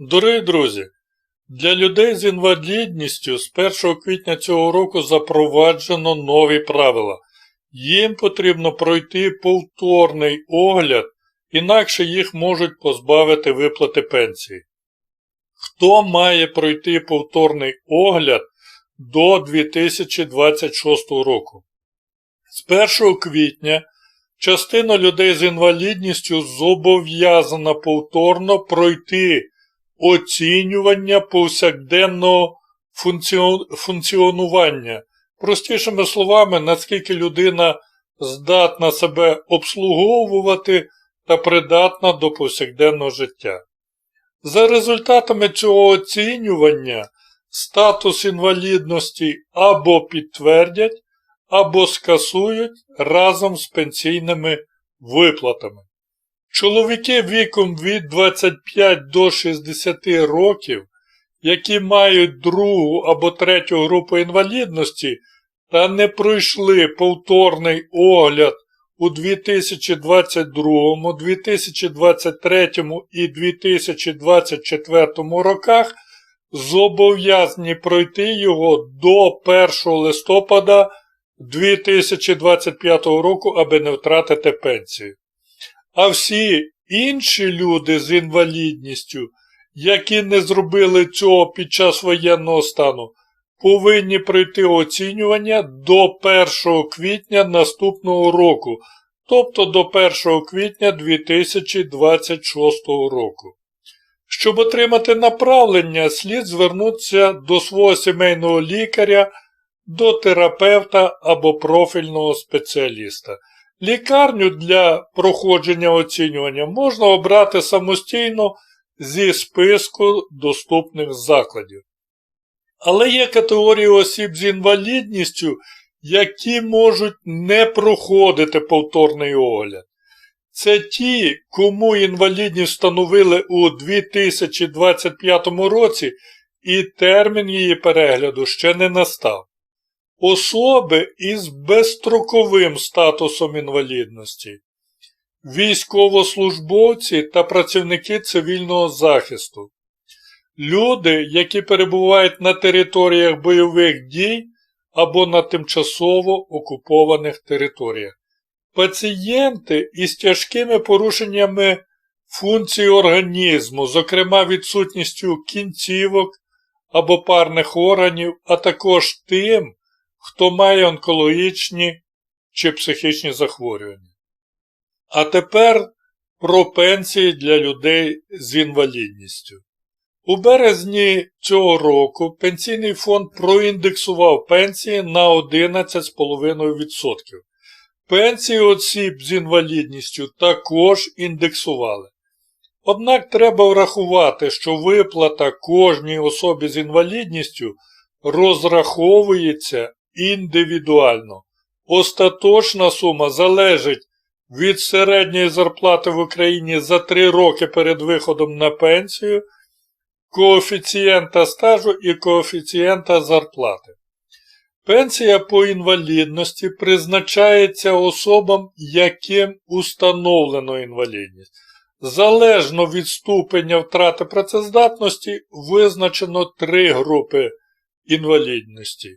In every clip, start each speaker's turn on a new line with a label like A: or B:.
A: Дорогі друзі, для людей з інвалідністю з 1 квітня цього року запроваджено нові правила. Їм потрібно пройти повторний огляд, інакше їх можуть позбавити виплати пенсії. Хто має пройти повторний огляд до 2026 року? З 1 квітня частина людей з інвалідністю зобов'язана повторно пройти оцінювання повсякденного функціонування. Простішими словами, наскільки людина здатна себе обслуговувати та придатна до повсякденного життя. За результатами цього оцінювання статус інвалідності або підтвердять, або скасують разом з пенсійними виплатами. Чоловіки віком від 25 до 60 років, які мають другу або третю групу інвалідності та не пройшли повторний огляд у 2022, 2023 і 2024 роках, зобов'язані пройти його до 1 листопада 2025 року, аби не втратити пенсію. А всі інші люди з інвалідністю, які не зробили цього під час воєнного стану, повинні пройти оцінювання до 1 квітня наступного року, тобто до 1 квітня 2026 року. Щоб отримати направлення, слід звернутися до свого сімейного лікаря, до терапевта або профільного спеціаліста. Лікарню для проходження оцінювання можна обрати самостійно зі списку доступних закладів. Але є категорії осіб з інвалідністю, які можуть не проходити повторний огляд. Це ті, кому інвалідність встановили у 2025 році, і термін її перегляду ще не настав. Особи із безстроковим статусом інвалідності, військовослужбовці та працівники цивільного захисту, люди, які перебувають на територіях бойових дій або на тимчасово окупованих територіях, пацієнти із тяжкими порушеннями функцій організму, зокрема відсутністю кінцівок або парних органів, а також тим, хто має онкологічні чи психічні захворювання. А тепер про пенсії для людей з інвалідністю. У березні цього року Пенсійний фонд проіндексував пенсії на 11,5%. Пенсії осіб з інвалідністю також індексували. Однак треба врахувати, що виплата кожній особі з інвалідністю розраховується індивідуально. Остаточна сума залежить від середньої зарплати в Україні за 3 роки перед виходом на пенсію, коефіцієнта стажу і коефіцієнта зарплати. Пенсія по інвалідності призначається особам, яким установлено інвалідність. Залежно від ступеня втрати працездатності визначено три групи інвалідності.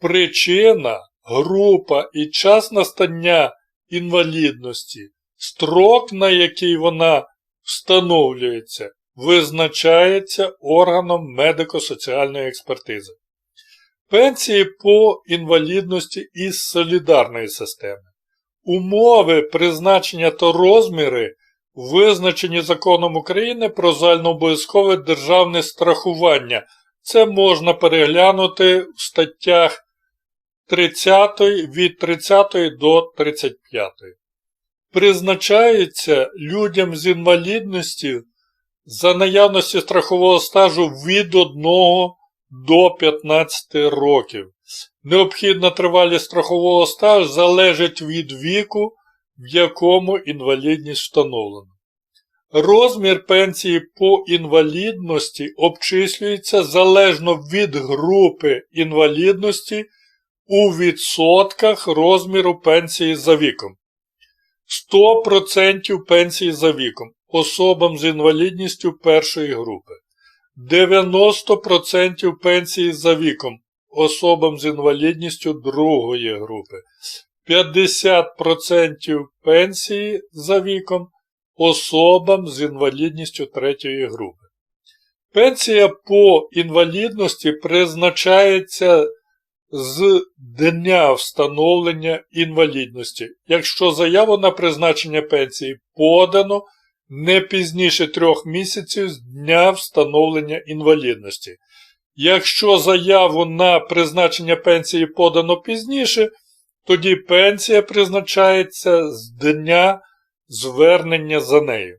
A: Причина, група і час настання інвалідності, строк, на який вона встановлюється, визначається органом медико-соціальної експертизи. Пенсії по інвалідності із солідарної системи. Умови призначення та розміри визначені законом України про загальнообов'язкове державне страхування. Це можна переглянути в статтях 30 від 30 до 35. Призначається людям з інвалідністю за наявності страхового стажу від 1 до 15 років. Необхідна тривалість страхового стажу залежить від віку, в якому інвалідність встановлена. Розмір пенсії по інвалідності обчислюється залежно від групи інвалідності у відсотках розміру пенсії за віком. 100% пенсії за віком. особам з інвалідністю першої групи, 90% пенсії за віком особам з інвалідністю другої групи, 50% пенсії за віком особам з інвалідністю третьої групи. Пенсія по інвалідності призначається з дня встановлення інвалідності, якщо заяву на призначення пенсії подано не пізніше трьох місяців з дня встановлення інвалідності. Якщо заяву на призначення пенсії подано пізніше, тоді пенсія призначається з дня звернення за нею.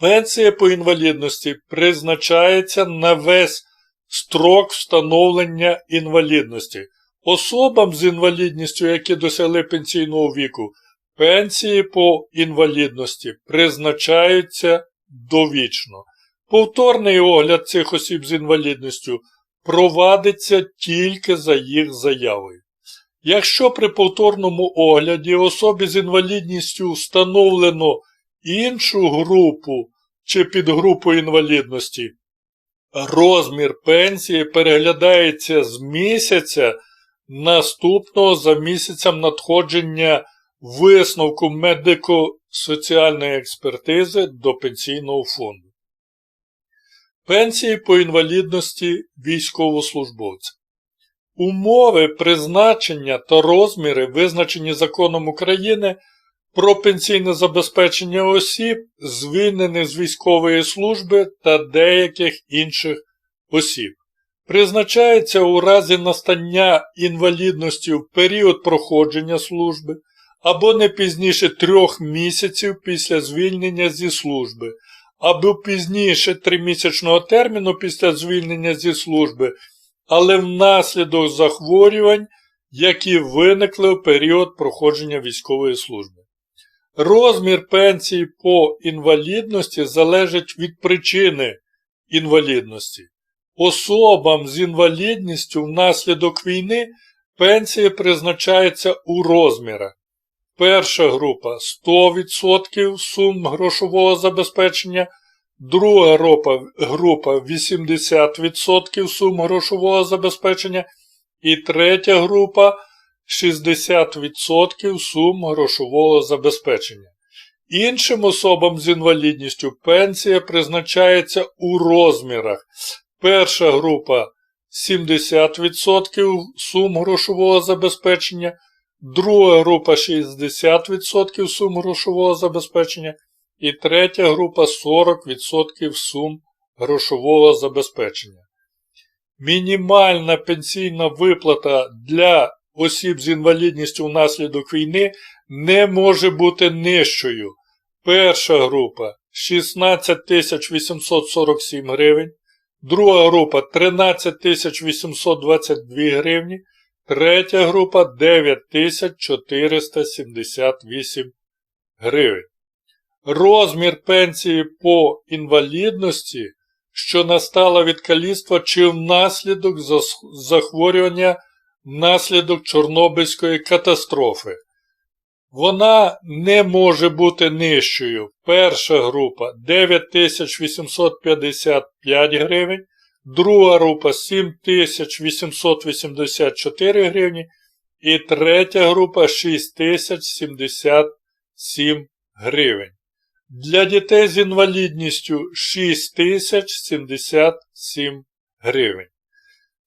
A: Пенсія по інвалідності призначається на весь строк встановлення інвалідності. Особам з інвалідністю, які досягли пенсійного віку, пенсії по інвалідності призначаються довічно. Повторний огляд цих осіб з інвалідністю провадиться тільки за їх заявою. Якщо при повторному огляді особі з інвалідністю встановлено іншу групу чи підгрупу інвалідності, розмір пенсії переглядається з місяця наступного за місяцем надходження висновку медико-соціальної експертизи до пенсійного фонду. Пенсії по інвалідності військовослужбовця. Умови призначення та розміри, визначені законом України про пенсійне забезпечення осіб, звільнених з військової служби та деяких інших осіб. Призначається у разі настання інвалідності в період проходження служби або не пізніше трьох місяців після звільнення зі служби, або пізніше тримісячного терміну після звільнення зі служби, але внаслідок захворювань, які виникли в період проходження військової служби. Розмір пенсії по інвалідності залежить від причини інвалідності. Особам з інвалідністю внаслідок війни пенсія призначається у розмірах. Перша група 100% сум грошового забезпечення, друга група 80% сум грошового забезпечення і третя група 60% сум грошового забезпечення. Іншим особам з інвалідністю пенсія призначається у розмірах. Перша група 70% сум грошового забезпечення, друга група 60% сум грошового забезпечення і третя група 40% сум грошового забезпечення. Мінімальна пенсійна виплата для осіб з інвалідністю внаслідок війни не може бути нижчою. Перша група 16 847 гривень, друга група 13 822 гривні, третя група 9478 гривень. Розмір пенсії по інвалідності, що настала від каліцтва чи внаслідок захворювання внаслідок Чорнобильської катастрофи. Вона не може бути нижчою. Перша група 9855 гривень, друга група 7884 гривні і третя група 6077 гривень. Для дітей з інвалідністю 6077 гривень.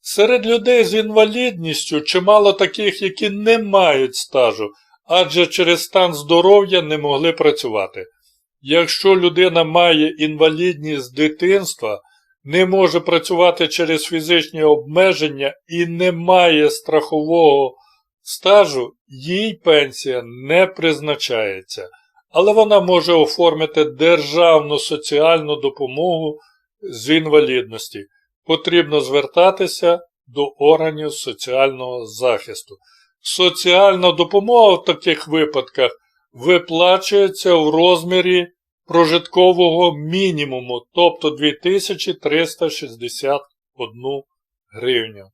A: Серед людей з інвалідністю чимало таких, які не мають стажу, адже через стан здоров'я не могли працювати. Якщо людина має інвалідність з дитинства, не може працювати через фізичні обмеження і не має страхового стажу, їй пенсія не призначається, але вона може оформити державну соціальну допомогу з інвалідності потрібно звертатися до органів соціального захисту. Соціальна допомога в таких випадках виплачується в розмірі прожиткового мінімуму, тобто 2361 гривню.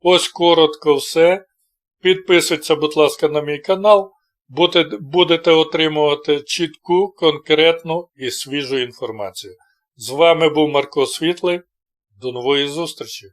A: Ось коротко все. Підписуйтесь, будь ласка, на мій канал. будете отримувати чітку, конкретну і свіжу інформацію. З вами був Марко Світлий. До нової зустрічі!